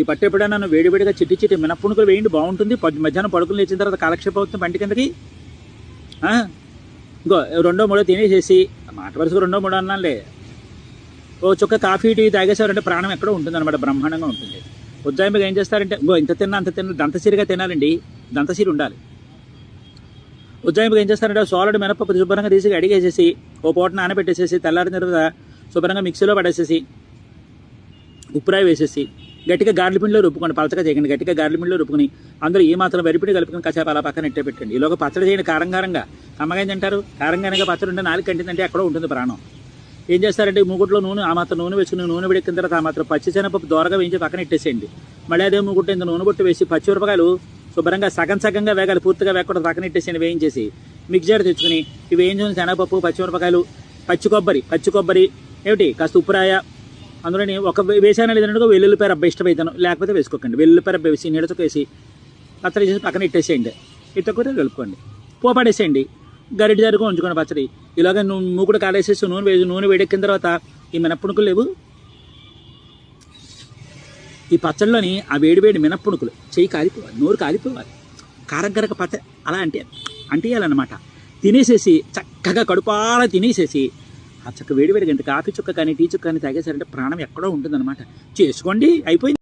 ఈ పట్టు ఎప్పుడైనా నన్ను వేడివేడిగా చిట్టి చిట్టి మినప్పునుకులు వేయండి బాగుంటుంది. మధ్యాహ్నం పడుకుని లేచిన తర్వాత కాలక్షేపం అవుతుంది పంటి కిందకి. ఇంకో రెండో మూడో తినేసేసి మాట వరుసగా రెండో మూడో అన్నానులే. ఓ చుక్క కాఫీ టీ తాగేసారంటే ప్రాణం ఎక్కడో ఉంటుంది అనమాట బ్రహ్మాండంగా ఉంటుంది. ఉజ్జాయింపుగా ఏం చేస్తారంటే ఇంకో ఇంత తిన్నా అంత తిన్నా దంతసిరిగా తినాలండి. దంతసిరి ఉండాలి. ఉజ్జాయింపుగా ఏం చేస్తారంటే సోలడ్ మినపప్పు శుభ్రంగా తీసి అడిగేసేసి ఓ పూట నానబెట్టేసేసి తెల్లారిన తర్వాత శుభ్రంగా మిక్సీలో పడేసేసి ఉప్పురాయి వేసేసి గట్టిగా గార్లి పిండిలో రుబ్బుకోండి పలచగా చేయకండి గట్టిగా గార్లి పిండిలో రుబ్బుకొని అందులో ఈ మాత్రం వరిపిండి కలుపుకొని కాసేపు అలా పక్కన ఎట్టే పెట్టండి. ఈలోగా పచ్చడి చేయండి కారం కారంగా. తింటారు? కారంగా పచ్చడి ఉంటే నాలుగు కంటిందంటే ఎక్కడో ఉంటుంది ప్రాణం. ఏం చేస్తారంటే మూగుట్లో నూనె ఆ మాత్రం నూనె వేసుకుని నూనె వేడెక్కిన తర్వాత ఆ మాత్రం పచ్చిశనపప్పు దోరగా వేయించి పక్కన ఇట్టేసేయండి మళ్ళీ అదే మూగుట్లో ఇంత నూనె బొట్టు వేసి పచ్చిమిరపకాయలు శుభ్రంగా సగం సగంగా వేగాలి పూర్తిగా వేయకుండా పక్కన ఇట్టేసేయండి వేయించేసి. మిక్సర్ తెచ్చుకుని ఇవి వేయించుకుని శనగపప్పు పచ్చిమిరపకాయలు పచ్చి కొబ్బరి పచ్చి కొబ్బరి ఏమిటి? కాస్త ఉప్పురాయ అందులోని ఒక వేసానా వేసాను లేదనుకో వెల్లుల్లిపాయ రబ్బ ఇష్టమైతాను. లేకపోతే వేసుకోకండి. వెల్లుల్లిపాయ రబ్బ వేసి నీడతో వేసి పచ్చడి చేసి పక్కన ఇట్టేసేయండి. ఇట్టకపోతే కలుపుకోండి. పోపాడేసేయండి గరిటి జరుగు ఉంచుకోండి పచ్చడి. ఇలాగ నూనె మూకుడు కాలేసేసి నూనె వేసి నూనె వేడెక్కిన తర్వాత ఈ మినప్పుణుకులు లేవు. ఈ పచ్చడిలోని ఆ వేడి వేడి మినప్పుణుకులు. చెయ్యి కాలిపోవాలి. నోరు కాలిపోవాలి. కారం పచ్చ అలా అంటే అంటేయాలన్నమాట. తినేసేసి చక్కగా కడుపాల తినేసేసి ఆ చక్క వేడి వేడిగా కాఫీ చుక్క కానీ టీ చుక్క కానీ తాగేశారంటే ప్రాణం ఎక్కడో ఉంటుందన్నమాట. చేసుకోండి అయిపోయింది.